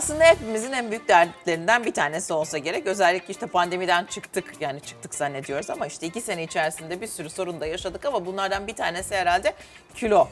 Aslında hepimizin en büyük dertlerinden bir tanesi olsa gerek. Özellikle işte pandemiden çıktık yani çıktık zannediyoruz ama işte iki sene içerisinde bir sürü sorun da yaşadık ama bunlardan bir tanesi herhalde kilo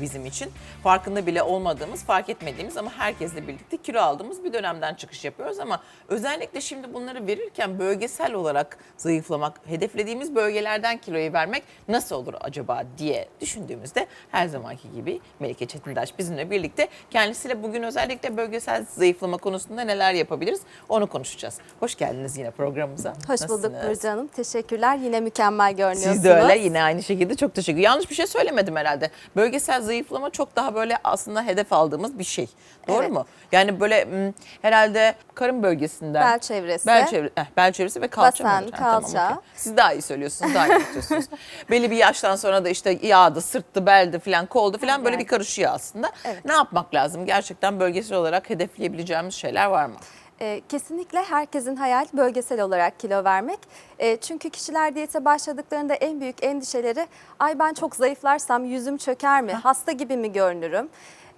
bizim için. Farkında bile olmadığımız, fark etmediğimiz ama herkesle birlikte kilo aldığımız bir dönemden çıkış yapıyoruz ama özellikle şimdi bunları verirken bölgesel olarak zayıflamak, hedeflediğimiz bölgelerden kiloyu vermek nasıl olur acaba diye düşündüğümüzde her zamanki gibi Melike Çetindaş bizimle birlikte kendisiyle bugün özellikle bölgesel zayıflama konusunda neler yapabiliriz onu konuşacağız. Hoş geldiniz yine programımıza. Hoş bulduk Nasılsınız? Burcu Hanım. Teşekkürler. Yine mükemmel görünüyorsunuz. Siz de öyle yine aynı şekilde çok teşekkür Yanlış bir şey söylemedim herhalde. Bölgesel zayıflama çok daha böyle aslında hedef aldığımız bir şey. Doğru Evet. mu? Yani böyle m, herhalde karın bölgesinden. Bel çevresi. Bel, çevre, eh, bel çevresi ve kalça Basen, kalça. okey. Siz daha iyi söylüyorsunuz, daha iyi anlatıyorsunuz. Belli bir yaştan sonra da işte yağdı, sırttı, beldi falan, koldu falan böyle Yani. bir karışıyor aslında. Evet. Ne yapmak lazım? Gerçekten bölgesel olarak hedefleyebileceğimiz şeyler var mı? Ee, kesinlikle herkesin hayal bölgesel olarak kilo vermek. Ee, çünkü kişiler diyete başladıklarında en büyük endişeleri ay ben çok zayıflarsam yüzüm çöker mi? Hasta gibi mi görünürüm?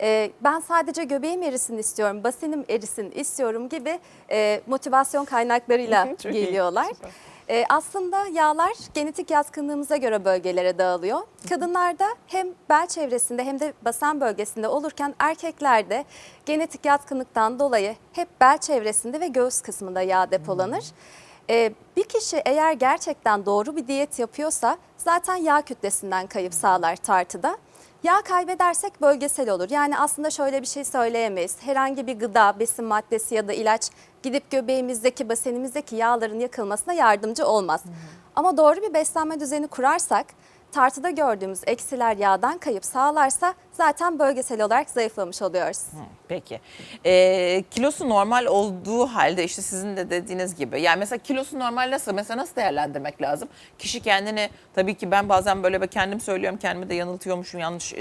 Ee, ben sadece göbeğim erisin istiyorum, basenim erisin istiyorum gibi e, motivasyon kaynaklarıyla Çok iyi, Ee, aslında yağlar genetik yatkınlığımıza göre bölgelere dağılıyor. Kadınlarda hem bel çevresinde hem de basen bölgesinde olurken erkeklerde genetik yatkınlıktan dolayı hep bel çevresinde ve göğüs kısmında yağ depolanır. Ee, bir kişi eğer gerçekten doğru bir diyet yapıyorsa zaten yağ kütlesinden kayıp sağlar tartıda. Yağ kaybedersek bölgesel olur. Yani aslında şöyle bir şey söyleyemeyiz. Herhangi bir gıda, besin maddesi ya da ilaç gidip göbeğimizdeki, basenimizdeki yağların yakılmasına yardımcı olmaz. Ama doğru bir beslenme düzeni kurarsak, tartıda gördüğümüz eksiler yağdan kayıp sağlarsa zaten bölgesel olarak zayıflamış oluyoruz. Peki. Ee, kilosu normal olduğu halde işte sizin de dediğiniz gibi. Yani mesela kilosu normal nasıl? Mesela nasıl değerlendirmek lazım? Kişi kendini tabii ki ben bazen böyle ben kendim söylüyorum kendimi de yanıltıyormuşum yanlış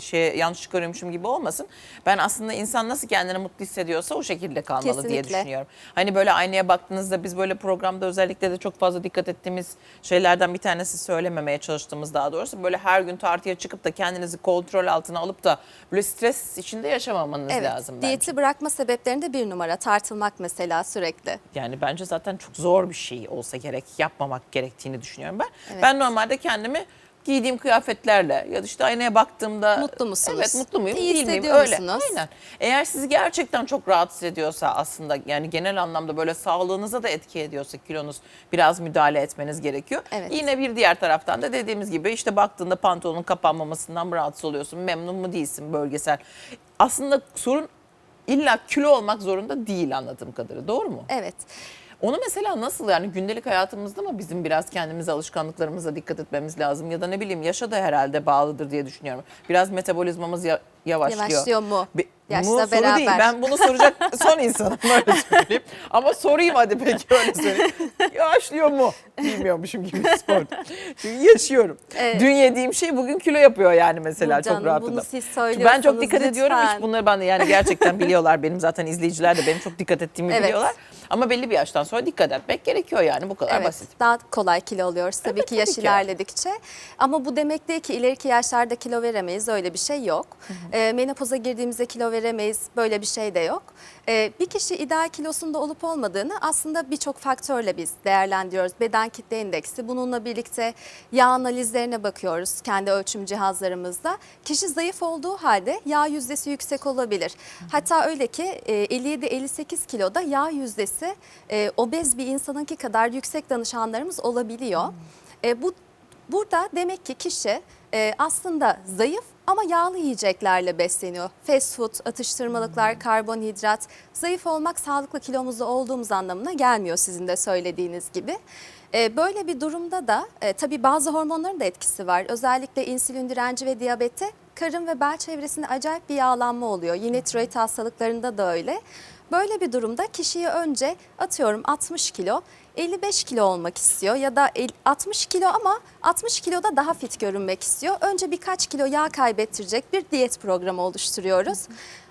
şey yanlış çıkarıyormuşum gibi olmasın. Ben aslında insan nasıl kendini mutlu hissediyorsa o şekilde kalmalı diye Kesinlikle. düşünüyorum. Hani böyle aynaya baktığınızda biz böyle programda özellikle de çok fazla dikkat ettiğimiz şeylerden bir tanesi söylememeye çalıştığımız daha doğrusu böyle her gün tartıya çıkıp da kendinizi kontrol altına alıp da böyle stres içinde yaşamamanız Evet, lazım bence. diyeti bırakma sebeplerinde bir numara tartılmak mesela sürekli. Yani bence zaten çok zor bir şey olsa gerek yapmamak gerektiğini düşünüyorum ben. Evet. Ben normalde kendimi giydiğim kıyafetlerle ya da işte aynaya baktığımda Mutlu musunuz? Evet mutlu muyum İyi değil miyim öyle. musunuz? Aynen. Eğer sizi gerçekten çok rahatsız ediyorsa aslında yani genel anlamda böyle sağlığınıza da etki ediyorsa kilonuz biraz müdahale etmeniz gerekiyor. Evet. Yine bir diğer taraftan da dediğimiz gibi işte baktığında pantolonun kapanmamasından mı rahatsız oluyorsun memnun mu değilsin bölgesel. Aslında sorun illa kilo olmak zorunda değil anladığım kadarıyla doğru mu? Evet. Onu mesela nasıl yani gündelik hayatımızda mı bizim biraz kendimize alışkanlıklarımıza dikkat etmemiz lazım ya da ne bileyim yaşa da herhalde bağlıdır diye düşünüyorum. Biraz metabolizmamız ya- yavaşlıyor. Yavaşlıyor mu? Be- Yaşla mu soru beraber. değil. Ben bunu soracak son insanım öyle söyleyeyim. Ama sorayım hadi peki öyle söyleyeyim. Yavaşlıyor mu? Bilmiyormuşum gibi sordum. Çünkü yaşıyorum. Evet. Dün yediğim şey bugün kilo yapıyor yani mesela Burcu çok rahatlıkla. bunu siz Çünkü söylüyorsanız Ben çok dikkat ediyorum lütfen. hiç bunları ben de yani gerçekten biliyorlar benim zaten izleyiciler de benim çok dikkat ettiğimi Evet. biliyorlar. Ama belli bir yaştan sonra dikkat etmek gerekiyor yani bu kadar Evet, basit. daha kolay kilo alıyoruz tabii Evet, ki yaş tabii ki. ilerledikçe. Ama bu demek değil ki ileriki yaşlarda kilo veremeyiz. Öyle bir şey yok. Ee, menopoza girdiğimizde kilo veremeyiz. Böyle bir şey de yok. Ee, bir kişi ideal kilosunda olup olmadığını aslında birçok faktörle biz değerlendiriyoruz. Beden kitle indeksi. Bununla birlikte yağ analizlerine bakıyoruz kendi ölçüm cihazlarımızda. Kişi zayıf olduğu halde yağ yüzdesi yüksek olabilir. Hatta öyle ki e, 57-58 kiloda yağ yüzdesi e, obez bir insanınki kadar yüksek danışanlarımız olabiliyor. E, bu Burada demek ki kişi e, aslında zayıf ama yağlı yiyeceklerle besleniyor. Fast food, atıştırmalıklar, karbonhidrat. Zayıf olmak sağlıklı kilomuzda olduğumuz anlamına gelmiyor sizin de söylediğiniz gibi. E, böyle bir durumda da e, tabii bazı hormonların da etkisi var. Özellikle insülin direnci ve diyabete karın ve bel çevresinde acayip bir yağlanma oluyor. Yine tiroid hastalıklarında da öyle. Böyle bir durumda kişiye önce atıyorum 60 kilo 55 kilo olmak istiyor ya da el- 60 kilo ama 60 kiloda daha fit görünmek istiyor. Önce birkaç kilo yağ kaybettirecek bir diyet programı oluşturuyoruz.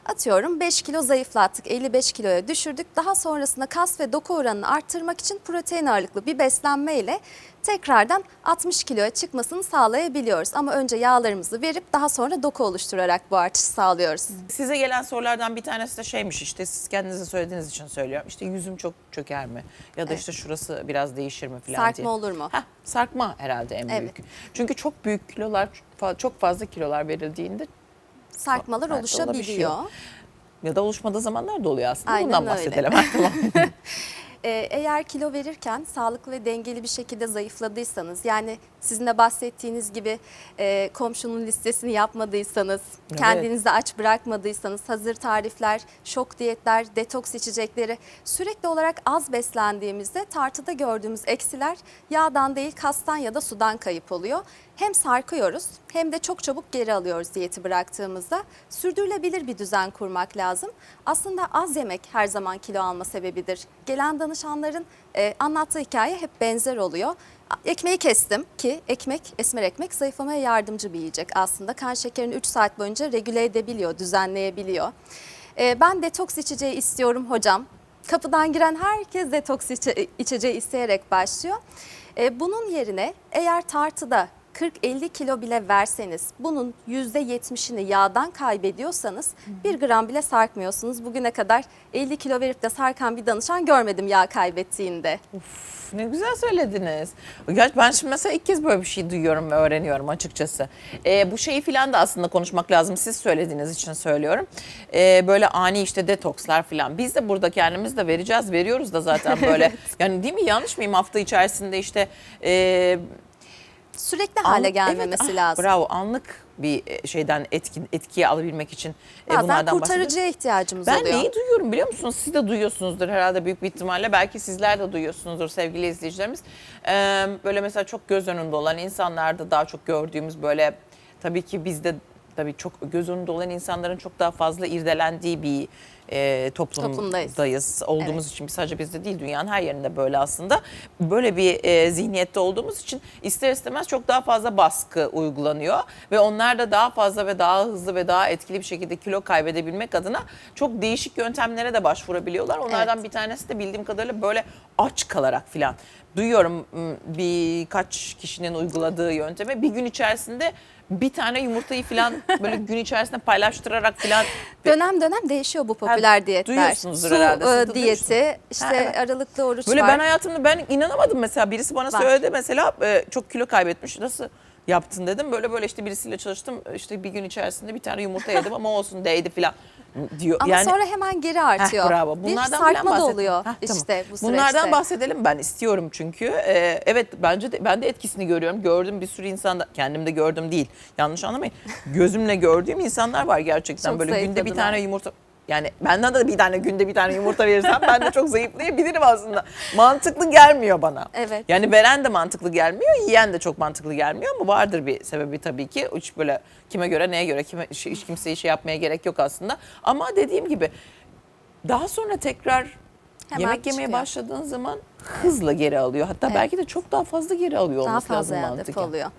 Atıyorum 5 kilo zayıflattık, 55 kiloya düşürdük. Daha sonrasında kas ve doku oranını arttırmak için protein ağırlıklı bir beslenme ile tekrardan 60 kiloya çıkmasını sağlayabiliyoruz. Ama önce yağlarımızı verip daha sonra doku oluşturarak bu artışı sağlıyoruz. Size gelen sorulardan bir tanesi de şeymiş işte siz kendinize söylediğiniz için söylüyorum. İşte yüzüm çok çöker mi? Ya da işte şurası biraz değişir mi falan Sarkma diye. olur mu? Heh, sarkma herhalde en Evet. büyük. Çünkü çok büyük kilolar çok fazla kilolar verildiğinde Sarkmalar Evet, oluşabiliyor. olabiliyor. ya da oluşmadığı zamanlar da oluyor aslında. Aynen Bundan öyle. bahsedelim. Ee, eğer kilo verirken sağlıklı ve dengeli bir şekilde zayıfladıysanız yani sizin de bahsettiğiniz gibi e, komşunun listesini yapmadıysanız, Evet. kendinizi aç bırakmadıysanız hazır tarifler, şok diyetler, detoks içecekleri sürekli olarak az beslendiğimizde tartıda gördüğümüz eksiler yağdan değil kastan ya da sudan kayıp oluyor. Hem sarkıyoruz hem de çok çabuk geri alıyoruz diyeti bıraktığımızda. Sürdürülebilir bir düzen kurmak lazım. Aslında az yemek her zaman kilo alma sebebidir. Gelen danışanların e, anlattığı hikaye hep benzer oluyor. Ekmeği kestim ki ekmek, esmer ekmek zayıflamaya yardımcı bir yiyecek aslında. Kan şekerini 3 saat boyunca regüle edebiliyor, düzenleyebiliyor. E, ben detoks içeceği istiyorum hocam. Kapıdan giren herkes detoks içe- içeceği isteyerek başlıyor. E, bunun yerine eğer tartıda 40-50 kilo bile verseniz bunun %70'ini yağdan kaybediyorsanız 1 gram bile sarkmıyorsunuz. Bugüne kadar 50 kilo verip de sarkan bir danışan görmedim yağ kaybettiğinde. Uf, ne güzel söylediniz. Gerçi ben şimdi mesela ilk kez böyle bir şey duyuyorum ve öğreniyorum açıkçası. Ee, bu şeyi filan da aslında konuşmak lazım. Siz söylediğiniz için söylüyorum. Ee, böyle ani işte detokslar filan. Biz de burada kendimiz de vereceğiz. Veriyoruz da zaten böyle. Yani değil mi yanlış mıyım hafta içerisinde işte... E, Sürekli hale Anlık- gelmemesi evet, ah, lazım. Bravo anlık bir e, şeyden etkin etkiye alabilmek için e, Bazen bunlardan bahsediyoruz. kurtarıcıya ihtiyacımız Ben oluyor. neyi duyuyorum biliyor musunuz? Siz de duyuyorsunuzdur herhalde büyük bir ihtimalle. Belki sizler de duyuyorsunuzdur sevgili izleyicilerimiz. Ee, böyle mesela çok göz önünde olan insanlarda daha çok gördüğümüz böyle tabii ki bizde tabii çok göz önünde olan insanların çok daha fazla irdelendiği bir e, toplumdayız. Toplumdayız. Olduğumuz için sadece bizde değil dünyanın her yerinde böyle aslında. Böyle bir e, zihniyette olduğumuz için ister istemez çok daha fazla baskı uygulanıyor ve onlar da daha fazla ve daha hızlı ve daha etkili bir şekilde kilo kaybedebilmek adına çok değişik yöntemlere de başvurabiliyorlar. Onlardan Evet. bir tanesi de bildiğim kadarıyla böyle aç kalarak filan. Duyuyorum birkaç kişinin uyguladığı yöntemi bir gün içerisinde bir tane yumurtayı filan böyle gün içerisinde paylaştırarak filan Dönem dönem değişiyor bu popüler diyetler. duyuyorsunuzdur Su herhalde, siz e, de diyeti, işte Ha, evet. aralıklı oruç Böyle var. ben hayatımda ben inanamadım mesela birisi bana Var. söyledi mesela e, çok kilo kaybetmiş nasıl yaptın dedim böyle böyle işte birisiyle çalıştım işte bir gün içerisinde bir tane yumurta yedim ama olsun değdi filan diyor. Ama yani, sonra hemen geri Heh, artıyor. bravo. bir Bunlardan sarkma falan da oluyor Heh, tamam. işte bu süreçte. Bunlardan bahsedelim ben istiyorum çünkü. Ee, evet bence de, ben de etkisini görüyorum. Gördüm bir sürü insanda kendimde gördüm değil. Yanlış anlamayın. Gözümle gördüğüm insanlar var gerçekten. Çok Böyle günde bir tane yumurta yani benden de bir tane günde bir tane yumurta verirsem ben de çok zayıflayabilirim aslında. Mantıklı gelmiyor bana. Evet. Yani veren de mantıklı gelmiyor, yiyen de çok mantıklı gelmiyor ama vardır bir sebebi tabii ki. Hiç böyle kime göre neye göre kime, hiç kimseye şey yapmaya gerek yok aslında. Ama dediğim gibi daha sonra tekrar Hemen yemek yemeye çıkıyor. başladığın zaman hızla geri alıyor. Hatta Evet. belki de çok daha fazla geri alıyor daha olması fazla lazım mantıken. oluyor.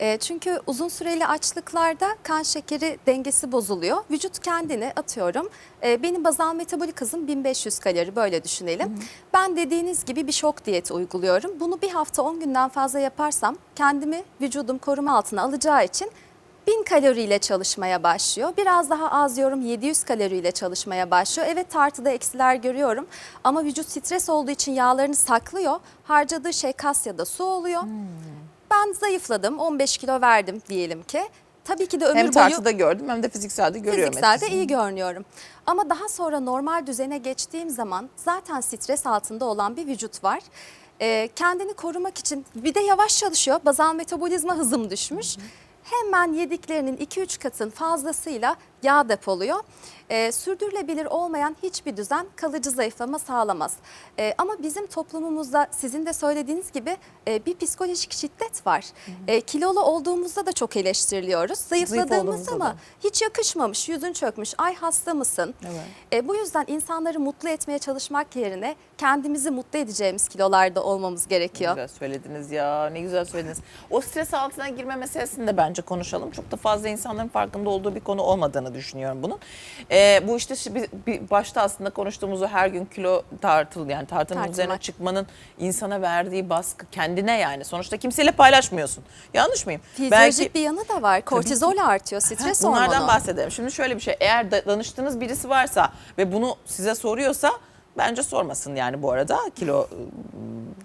E, çünkü uzun süreli açlıklarda kan şekeri dengesi bozuluyor. Vücut kendini atıyorum. E, benim bazal metabolik hızım 1500 kalori böyle düşünelim. Ben dediğiniz gibi bir şok diyeti uyguluyorum. Bunu bir hafta 10 günden fazla yaparsam kendimi vücudum koruma altına alacağı için 1000 kaloriyle çalışmaya başlıyor. Biraz daha az yorum 700 kaloriyle çalışmaya başlıyor. Evet tartıda eksiler görüyorum ama vücut stres olduğu için yağlarını saklıyor. Harcadığı şey kas ya da su oluyor. Ben zayıfladım 15 kilo verdim diyelim ki. Tabii ki de ömür Hem boyu tartıda gördüm hem de fizikselde görüyorum. fizikselde etkisini. iyi görünüyorum. Ama daha sonra normal düzene geçtiğim zaman zaten stres altında olan bir vücut var. Ee, kendini korumak için bir de yavaş çalışıyor. Bazal metabolizma hızım düşmüş. Hemen yediklerinin 2-3 katın fazlasıyla yağ depoluyor. Ee, sürdürülebilir olmayan hiçbir düzen kalıcı zayıflama sağlamaz. Ee, ama bizim toplumumuzda sizin de söylediğiniz gibi e, bir psikolojik şiddet var. E, kilolu olduğumuzda da çok eleştiriliyoruz. Zayıfladığımızda olduğumuzda mı? da. Hiç yakışmamış, yüzün çökmüş, ay hasta mısın? Evet. E, bu yüzden insanları mutlu etmeye çalışmak yerine kendimizi mutlu edeceğimiz kilolarda olmamız Ne gerekiyor. güzel söylediniz ya ne güzel söylediniz. O stres altına girme meselesini de bence konuşalım. Çok da fazla insanların farkında olduğu bir konu olmadığını olacağını düşünüyorum bunun. Ee, bu işte bir, başta aslında konuştuğumuz o her gün kilo tartıl yani tartının Tartılmak. üzerine çıkmanın insana verdiği baskı kendine yani. Sonuçta kimseyle paylaşmıyorsun. Yanlış mıyım? Fizyolojik bir yanı da var. Kortizol artıyor, stres Ha, Bunlardan hormonu. bahsedelim. Şimdi şöyle bir şey. Eğer da- danıştığınız birisi varsa ve bunu size soruyorsa bence sormasın yani bu arada kilo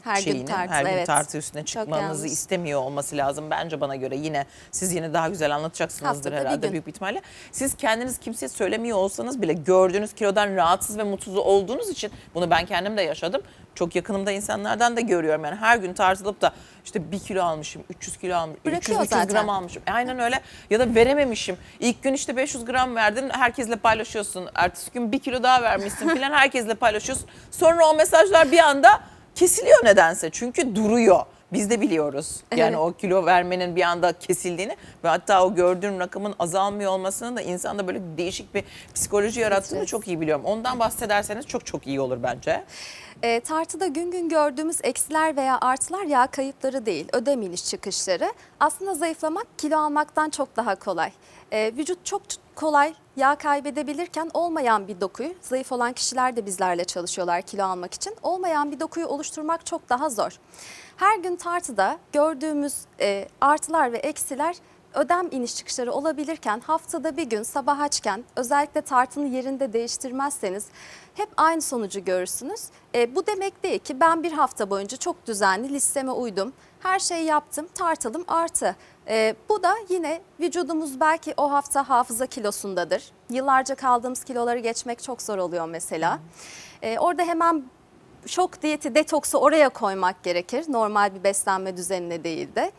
Her gün şeyini, tartı, her gün evet. tartı üstüne çıkmanızı istemiyor olması lazım bence bana göre. Yine siz yine daha güzel anlatacaksınızdır Haftada bir herhalde gün. büyük bir ihtimalle. Siz kendiniz kimseye söylemiyor olsanız bile gördüğünüz kilodan rahatsız ve mutsuz olduğunuz için bunu ben kendim de yaşadım. Çok yakınımda insanlardan da görüyorum yani her gün tartılıp da işte bir kilo almışım, 300 kilo almışım, 300, Bırakıyor 300 gram zaten. almışım. E, Aynen öyle ya da verememişim. İlk gün işte 500 gram verdin herkesle paylaşıyorsun. Ertesi gün bir kilo daha vermişsin filan herkesle paylaşıyorsun. Sonra o mesajlar bir anda kesiliyor nedense. Çünkü duruyor. Biz de biliyoruz. Yani Evet. o kilo vermenin bir anda kesildiğini ve hatta o gördüğün rakamın azalmıyor olmasının da insanda böyle değişik bir psikoloji yarattığını Stres. çok iyi biliyorum. Ondan bahsederseniz çok çok iyi olur bence. E, tartıda gün gün gördüğümüz eksiler veya artılar yağ kayıpları değil, ödem iniş çıkışları. Aslında zayıflamak kilo almaktan çok daha kolay. E, vücut çok kolay yağ kaybedebilirken olmayan bir dokuyu, zayıf olan kişiler de bizlerle çalışıyorlar kilo almak için. Olmayan bir dokuyu oluşturmak çok daha zor. Her gün tartıda gördüğümüz e, artılar ve eksiler ödem iniş çıkışları olabilirken haftada bir gün sabah açken özellikle tartını yerinde değiştirmezseniz hep aynı sonucu görürsünüz. E, bu demek değil ki ben bir hafta boyunca çok düzenli listeme uydum. Her şeyi yaptım tartılım artı. E, bu da yine vücudumuz belki o hafta hafıza kilosundadır. Yıllarca kaldığımız kiloları geçmek çok zor oluyor mesela. E, orada hemen şok diyeti, detoksu oraya koymak gerekir. Normal bir beslenme düzenine değil de.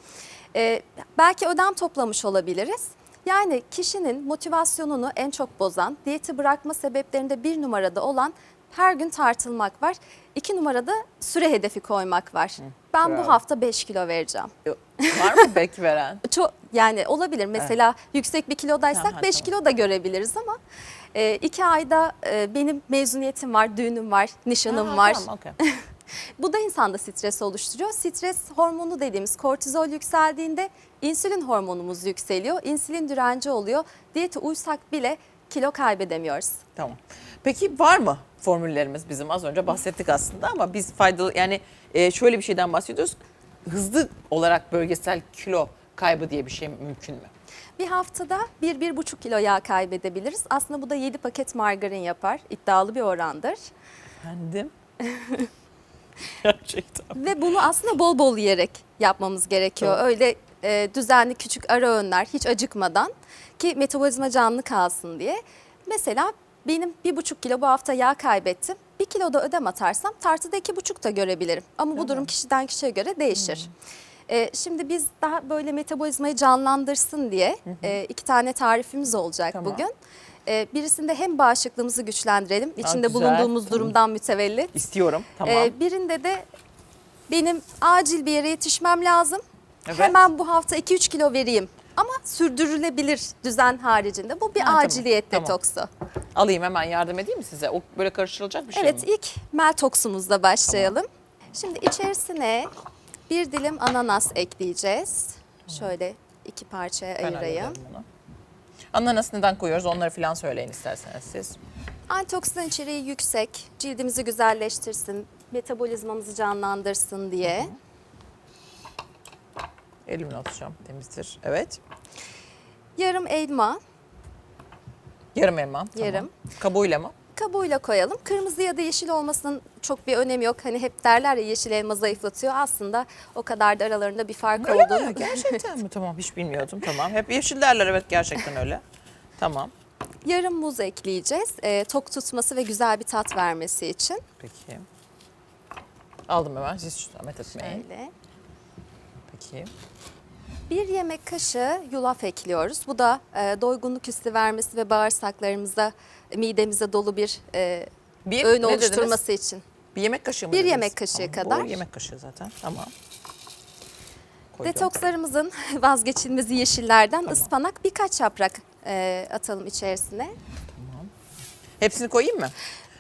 Ee, belki ödem toplamış olabiliriz. Yani kişinin motivasyonunu en çok bozan, diyeti bırakma sebeplerinde bir numarada olan her gün tartılmak var. İki numarada süre hedefi koymak var. Ben bravo. bu hafta 5 kilo vereceğim. Var mı bek veren? Çok yani olabilir. Mesela yüksek bir kilodaysak Aha, 5 tamam. kilo da görebiliriz ama e, iki ayda e, benim mezuniyetim var, düğünüm var, nişanım Ha, var. Tamam, okey. Bu da insanda stres oluşturuyor. Stres hormonu dediğimiz kortizol yükseldiğinde insülin hormonumuz yükseliyor. İnsülin direnci oluyor. Diyete uysak bile kilo kaybedemiyoruz. Tamam. Peki var mı formüllerimiz bizim az önce bahsettik aslında ama biz faydalı yani e, şöyle bir şeyden bahsediyoruz. Hızlı olarak bölgesel kilo kaybı diye bir şey mümkün mü? Bir haftada 1-1,5 kilo yağ kaybedebiliriz. Aslında bu da 7 paket margarin yapar. İddialı bir orandır. Efendim? Gerçekten. Ve bunu aslında bol bol yiyerek yapmamız gerekiyor. Tamam. Öyle e, düzenli küçük ara öğünler hiç acıkmadan ki metabolizma canlı kalsın diye. Mesela benim bir buçuk kilo bu hafta yağ kaybettim. Bir kilo da ödem atarsam tartıda iki buçuk da görebilirim. Ama bu durum kişiden kişiye göre değişir. E, şimdi biz daha böyle metabolizmayı canlandırsın diye e, iki tane tarifimiz olacak Tamam. bugün. E, birisinde hem bağışıklığımızı güçlendirelim, içinde güzel. bulunduğumuz Tamam. durumdan mütevellit. İstiyorum. Tamam. Ee, birinde de benim acil bir yere yetişmem lazım. Evet. Hemen bu hafta 2-3 kilo vereyim. Ama sürdürülebilir düzen haricinde. Bu bir Ha, tamam, aciliyet tamam. detoksu. Alayım hemen yardım edeyim mi size? O böyle karıştırılacak bir şey Evet mi? ilk meltoksumuzla başlayalım. Şimdi içerisine bir dilim ananas ekleyeceğiz. Şöyle iki parçaya Ben ayırayım. hallederim bunu. Ananas neden koyuyoruz onları falan söyleyin isterseniz siz. Antioksidan içeriği yüksek, cildimizi güzelleştirsin, metabolizmamızı canlandırsın diye. Elimle atacağım temizdir. Evet. Yarım elma, Yarım elma. tamam. Yarım. Kabuğuyla mı? Kabuğuyla koyalım. Kırmızı ya da yeşil olmasının çok bir önemi yok. Hani hep derler ya yeşil elma zayıflatıyor. Aslında o kadar da aralarında bir fark Öyle olduğunu. mi? Gerçekten mi? Tamam hiç bilmiyordum. Tamam. Hep yeşil derler evet gerçekten öyle. Tamam. Yarım muz ekleyeceğiz. Ee, tok tutması ve güzel bir tat vermesi için. Peki. Aldım hemen. Siz zahmet etmeyin. Şöyle. Peki. Bir yemek kaşığı yulaf ekliyoruz. Bu da e, doygunluk hissi vermesi ve bağırsaklarımıza, midemize dolu bir e, Bir, öğün ne dediniz? oluşturması için. Bir yemek kaşığı mı Bir dediniz? yemek kaşığı Tamam, kadar. Bu yemek kaşığı zaten. Tamam. Koydum. Detokslarımızın vazgeçilmezi yeşillerden ıspanak birkaç yaprak e, atalım içerisine. Hepsini koyayım mı?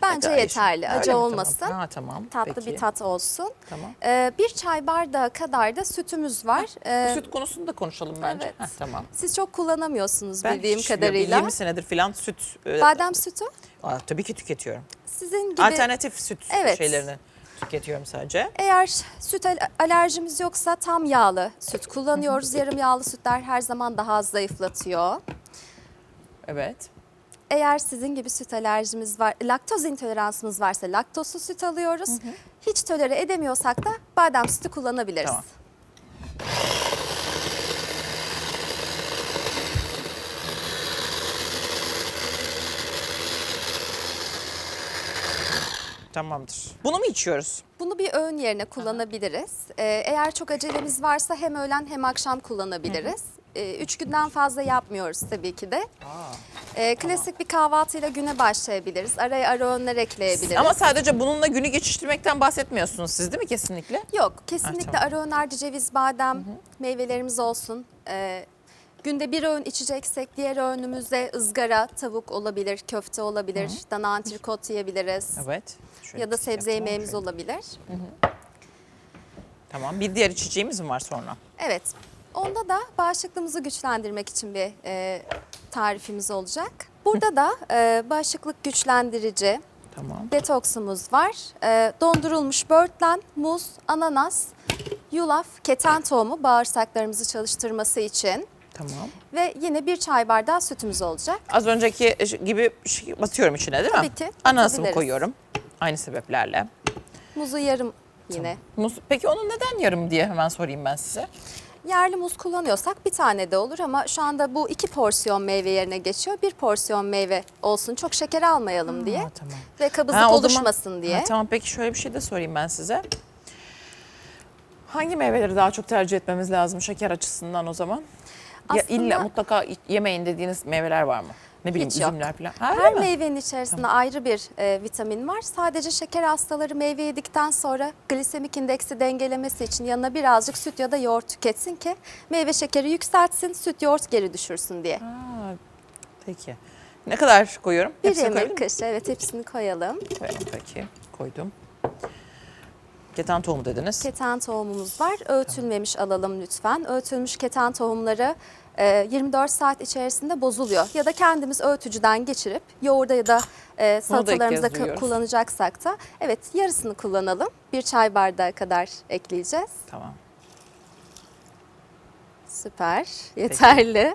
Bence kadar yeterli. Acı Öyle mi? olmasın. Tamam. Ha, tamam. Tatlı Peki. bir tat olsun. Tamam. Ee, bir çay bardağı kadar da sütümüz var. Ee, Süt konusunu da konuşalım bence. evet. Heh, tamam. Siz çok kullanamıyorsunuz Ben bildiğim hiç kadarıyla. 20 senedir falan süt e, Badem sütü aa, tabii ki tüketiyorum. sizin gibi Alternatif süt Evet. şeylerini tüketiyorum sadece. eğer süt al- alerjimiz yoksa tam yağlı süt kullanıyoruz. Yarım yağlı sütler her zaman daha az zayıflatıyor. Evet. Eğer sizin gibi süt alerjimiz var, laktoz intoleransımız varsa laktozsuz süt alıyoruz. Hiç tolere edemiyorsak da badem sütü kullanabiliriz. Tamam. Tamamdır. Bunu mu içiyoruz? Bunu bir öğün yerine kullanabiliriz. Ee, eğer çok acelemiz varsa hem öğlen hem akşam kullanabiliriz. Ee, üç günden fazla yapmıyoruz tabii ki de. Ee, klasik bir kahvaltıyla güne başlayabiliriz. Araya ara öğünler ekleyebiliriz. Ama sadece bununla günü geçiştirmekten bahsetmiyorsunuz siz değil mi kesinlikle? Yok kesinlikle tamam. ara öğünlerde ceviz, badem, meyvelerimiz olsun. Ee, günde bir öğün içeceksek diğer öğünümüzde ızgara, tavuk olabilir, köfte olabilir, dana antrikot yiyebiliriz. Evet. Şöyle Ya da bir sebze yapalım yemeğimiz şöyle. olabilir. Tamam. Bir diğer içeceğimiz mi var sonra? Evet. Onda da bağışıklığımızı güçlendirmek için bir e, tarifimiz olacak. Burada da e, bağışıklık güçlendirici Tamam. detoksumuz var. E, dondurulmuş böğürtlen, muz, ananas, yulaf, keten tohumu bağırsaklarımızı çalıştırması için Tamam. ve yine bir çay bardağı sütümüz olacak. Az önceki gibi şey batıyorum içine değil mi? Tabii ki, Ananasımı koyuyorum. Aynı sebeplerle. Muzu yarım yine. Muz, peki onun neden yarım diye hemen sorayım ben size. Yerli muz kullanıyorsak bir tane de olur ama şu anda bu iki porsiyon meyve yerine geçiyor. Bir porsiyon meyve olsun çok şeker almayalım diye Ha, tamam. ve kabızlık Ha, o zaman- oluşmasın diye. Ha, tamam peki şöyle bir şey de sorayım ben size. Hangi meyveleri daha çok tercih etmemiz lazım şeker açısından o zaman? Ya Aslında- illa mutlaka yemeyin dediğiniz meyveler var mı? Ne bileyim Hiç yok. üzümler falan. Ha, Her öyle mi? meyvenin içerisinde ayrı bir e, vitamin var. Sadece şeker hastaları meyve yedikten sonra glisemik indeksi dengelemesi için yanına birazcık süt ya da yoğurt tüketsin ki meyve şekeri yükseltsin, süt yoğurt geri düşürsün diye. Ha, peki. Ne kadar koyuyorum? bir Hepsini koyabilir yemek miyim? kaşığı evet hepsini koyalım. Koyalım peki. Koydum. Keten tohumu dediniz. Keten tohumumuz var. Öğütülmemiş alalım lütfen. Öğütülmüş keten tohumları e, 24 saat içerisinde bozuluyor. Ya da kendimiz öğütücüden geçirip yoğurda ya da e, salatalarımızda kez duyuyoruz. kullanacaksak da evet yarısını kullanalım. Bir çay bardağı kadar ekleyeceğiz. Tamam. Süper. Yeterli.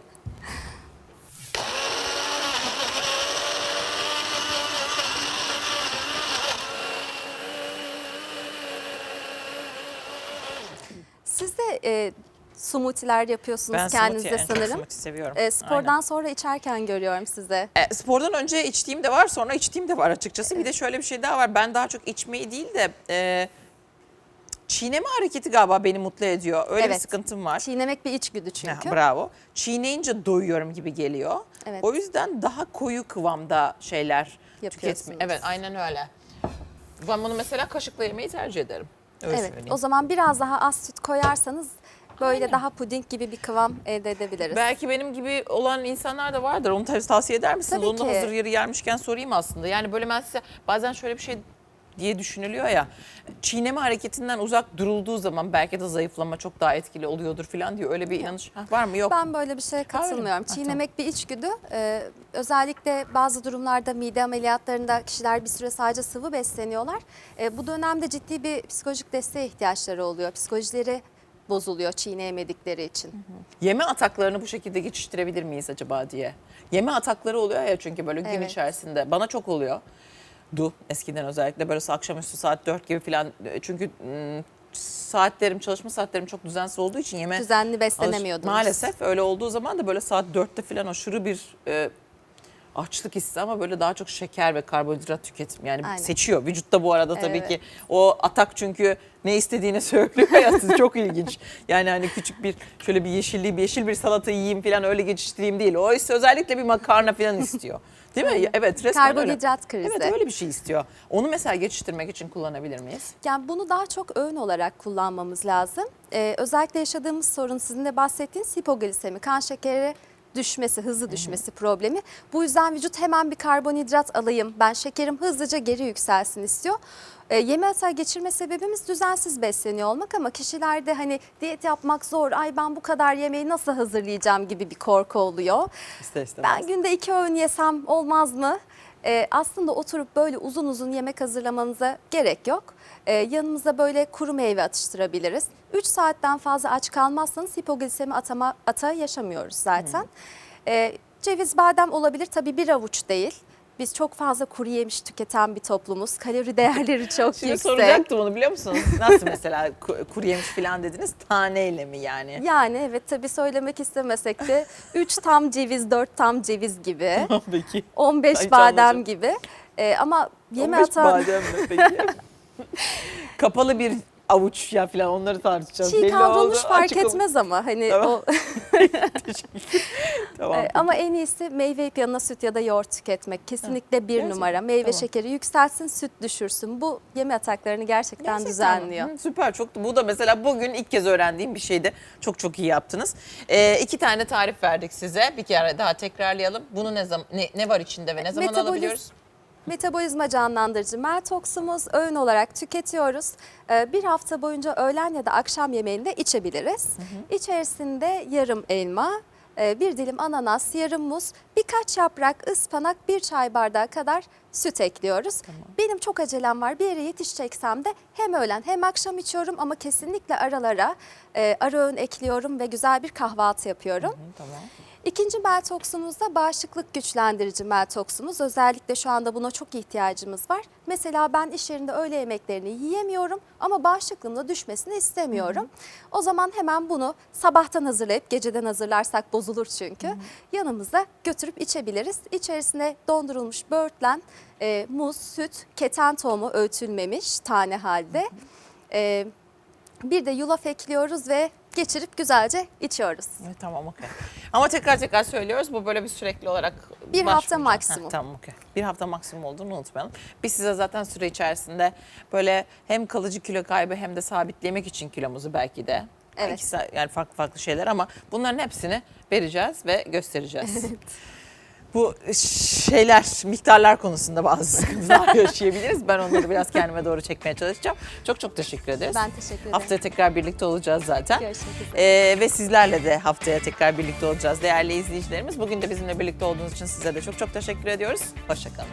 Siz de e, smoothie'ler yapıyorsunuz Ben kendinize smoothie, sanırım. smoothie seviyorum. E, spordan Aynen. sonra içerken görüyorum size. E, spordan önce içtiğim de var, sonra içtiğim de var açıkçası. Bir de şöyle bir şey daha var. Ben daha çok içmeyi değil de e, çiğneme hareketi galiba beni mutlu ediyor. Öyle bir Evet. sıkıntım var. Çiğnemek bir içgüdü Ha, çünkü. bravo. Çiğneyince doyuyorum gibi geliyor. Evet. O yüzden daha koyu kıvamda şeyler tüketme. Evet, aynen öyle. Ben bunu mesela kaşıkla yemeyi tercih ederim. Öyle Evet. söyleyeyim. O zaman biraz daha az süt koyarsanız böyle Aynen. daha puding gibi bir kıvam elde edebiliriz. Belki benim gibi olan insanlar da vardır. Onu tavsiye eder misiniz? Tabii Onu ki. hazır yeri gelmişken sorayım aslında. Yani böyle ben size bazen şöyle bir şey diye düşünülüyor ya. Çiğneme hareketinden uzak durulduğu zaman belki de zayıflama çok daha etkili oluyordur falan diyor. Öyle bir inanış Ha, var mı? Yok. Ben böyle bir şeye katılmıyorum. Ha, Çiğnemek bir içgüdü. Ee, özellikle bazı durumlarda mide ameliyatlarında kişiler bir süre sadece sıvı besleniyorlar. Ee, bu dönemde ciddi bir psikolojik desteğe ihtiyaçları oluyor. Psikolojileri bozuluyor çiğneyemedikleri için. Yeme ataklarını bu şekilde geçiştirebilir miyiz acaba diye. Yeme atakları oluyor ya çünkü böyle gün Evet. içerisinde. Bana çok oluyor. Du eskiden özellikle böyle akşamüstü saat 4 gibi falan. Çünkü ım, saatlerim, çalışma saatlerim çok düzensiz olduğu için yeme Düzenli beslenemiyordunuz. Maalesef öyle olduğu zaman da böyle saat 4'te falan aşırı bir e, açlık hissi ama böyle daha çok şeker ve karbonhidrat tüketim. Yani Aynen. seçiyor. Vücutta bu arada tabii Evet. ki o atak çünkü ne istediğini söylüyor ya çok ilginç. Yani hani küçük bir şöyle bir yeşilliği bir yeşil bir salata yiyeyim falan öyle geçiştireyim değil. O ise özellikle bir makarna falan istiyor. Değil mi? Ya, Evet resmen öyle. Karbonhidrat krizi. Evet öyle bir şey istiyor. Onu mesela geçiştirmek için kullanabilir miyiz? Yani bunu daha çok öğün olarak kullanmamız lazım. Ee, özellikle yaşadığımız sorun sizin de bahsettiğiniz hipoglisemi, kan şekeri düşmesi, hızlı düşmesi problemi. Bu yüzden vücut hemen bir karbonhidrat alayım, ben şekerim hızlıca geri yükselsin istiyor. E, yeme hata geçirme sebebimiz düzensiz besleniyor olmak ama kişilerde hani diyet yapmak zor, ay ben bu kadar yemeği nasıl hazırlayacağım gibi bir korku oluyor. İster istemez. Ben günde iki öğün yesem olmaz mı? Ee, aslında oturup böyle uzun uzun yemek hazırlamanıza gerek yok. Ee, yanımıza böyle kuru meyve atıştırabiliriz. 3 saatten fazla aç kalmazsanız hipoglisemi atama, ata yaşamıyoruz zaten. Ee, ceviz badem olabilir tabii bir avuç değil. Biz çok fazla kuru yemiş tüketen bir toplumuz. Kalori değerleri çok Şimdi yüksek. soracaktım onu biliyor musunuz? Nasıl mesela ku- kuru yemiş falan dediniz taneyle mi yani? Yani evet tabii söylemek istemesek de 3 tam ceviz, 4 tam ceviz gibi. Peki. 15 Hiç badem anlayacağım. gibi. Ee, ama yeme 15 hata badem mi peki? Kapalı bir avuç ya falan onları tartışacağız. çiğ Belli kavrulmuş oldu. fark Açık etmez ama hani Tamam. o tamam. Ee, ama en iyisi meyve yanına süt ya da yoğurt tüketmek kesinlikle bir Gerçekten. numara. Meyve Tamam. şekeri yükselsin, süt düşürsün. Bu yeme ataklarını gerçekten, Gerçekten düzenliyor. Hı, süper çok bu da mesela bugün ilk kez öğrendiğim bir şeydi. Çok çok iyi yaptınız. Ee, iki tane tarif verdik size. Bir kere daha tekrarlayalım. Bunu ne zaman ne, ne var içinde ve ne zaman Metaboliz- alabiliyoruz? Metabolizma canlandırıcı meltoksumuz öğün olarak tüketiyoruz. Ee, Bir hafta boyunca öğlen ya da akşam yemeğinde içebiliriz. İçerisinde yarım elma, e, bir dilim ananas, yarım muz, birkaç yaprak ıspanak, bir çay bardağı kadar süt ekliyoruz. Benim çok acelem var. Bir yere yetişeceksem de hem öğlen hem akşam içiyorum ama kesinlikle aralara e, ara öğün ekliyorum ve güzel bir kahvaltı yapıyorum. Hı, tamam. İkinci meltoksumuz da bağışıklık güçlendirici meltoksumuz. Özellikle şu anda buna çok ihtiyacımız var. Mesela ben iş yerinde öğle yemeklerini yiyemiyorum ama bağışıklığım da düşmesini istemiyorum. O zaman hemen bunu sabahtan hazırlayıp geceden hazırlarsak bozulur çünkü. Yanımıza götürüp içebiliriz. İçerisine dondurulmuş böğürtlen, e, muz, süt, keten tohumu öğütülmemiş tane halde. E, bir de yulaf ekliyoruz ve geçirip güzelce içiyoruz. Evet, tamam okey. Ama tekrar tekrar söylüyoruz. Bu böyle bir sürekli olarak Bir hafta maksimum. Heh, tamam okey. Bir hafta maksimum olduğunu unutmayalım. Biz size zaten süre içerisinde böyle hem kalıcı kilo kaybı hem de sabitlemek için kilomuzu belki de. Evet. İkisi yani farklı farklı şeyler ama bunların hepsini vereceğiz ve göstereceğiz. Bu şeyler, miktarlar konusunda bazı sıkıntılar yaşayabiliriz. Ben onları biraz kendime doğru çekmeye çalışacağım. Çok çok teşekkür ederiz. Ben teşekkür ederim. Haftaya tekrar birlikte olacağız zaten. Görüşmek üzere. Ee, ve sizlerle de haftaya tekrar birlikte olacağız değerli izleyicilerimiz. Bugün de bizimle birlikte olduğunuz için size de çok çok teşekkür ediyoruz. Hoşçakalın.